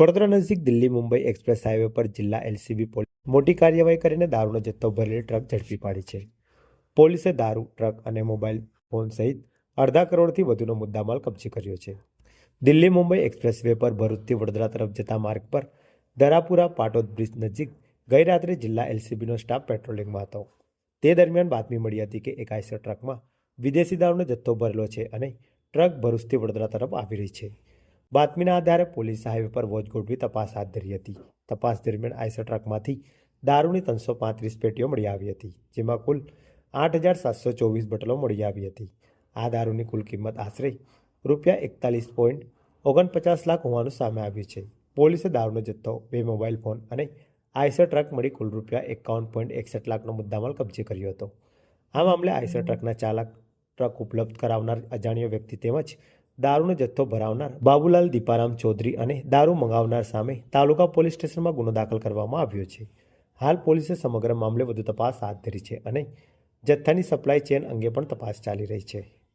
વડોદરા નજીક Delhi, Mumbai express highway પર જિલ્લા એલસીબી પોલીસ મોટી કાર્યવાહી કરીને દારૂનો જથ્થો ભરેલી ટ્રક ઝડપી પાડી છે. પોલીસે દારૂ, ટ્રક અને મોબાઈલ ફોન સહિત અડધા કરોડથી વધુનો મુદ્દામાલ કબજે કર્યો છે. દિલ્હી, મુંબઈ એક્સપ્રેસ વે પર ભરૂચથી વડોદરા તરફ જતા માર્ગ પર દરાપુરા પાટોદ બ્રિજ નજીક ગઈ રાત્રે જિલ્લા એલસીબીનો સ્ટાફ પેટ્રોલિંગમાં હતો. તે દરમિયાન બાતમી મળી હતી કે એક આઈસર ટ્રકમાં વિદેશી દારૂનો જથ્થો ભરેલો છે અને ટ્રક ભરૂચથી વડોદરા તરફ આવી રહી છે. બાતમીના આધારે પોલીસ હાઈવે પર વોચ ગોઠવી તપાસ હાથ ધરી હતી. તપાસ દરમિયાન આઈસર ટ્રકમાંથી દારૂની ત્રણસો પાંત્રીસ પેટીઓ મળી આવી હતી, જેમાં કુલ આઠ હજાર સાતસો ચોવીસ બોટલો મળી આવી હતી. આ દારૂની કુલ કિંમત આશરે રૂપિયા એકતાલીસ પોઈન્ટ ઓગણપચાસ લાખ હોવાનું સામે આવ્યું છે. પોલીસે દારૂનો જથ્થો, બે મોબાઈલ ફોન અને આઈસર ટ્રક મળી કુલ રૂપિયા એકાવન પોઈન્ટ એકસઠ લાખનો મુદ્દામાલ કબજે કર્યો હતો. આ મામલે આઈસર ટ્રકના ચાલક ટ્રક ઉપલબ્ધ કરાવનાર અજાણ્યો વ્યક્તિ તેમજ દારૂનો જથ્થો ભરાવનાર બાબુલાલ દીપારામ ચૌધરી અને દારૂ મંગાવનાર સામે તાલુકા પોલીસ સ્ટેશનમાં ગુનો દાખલ કરવામાં આવ્યો છે. હાલ પોલીસે સમગ્ર મામલે વધુ તપાસ હાથ ધરી છે અને જથ્થાની સપ્લાય ચેન અંગે પણ તપાસ ચાલી રહી છે.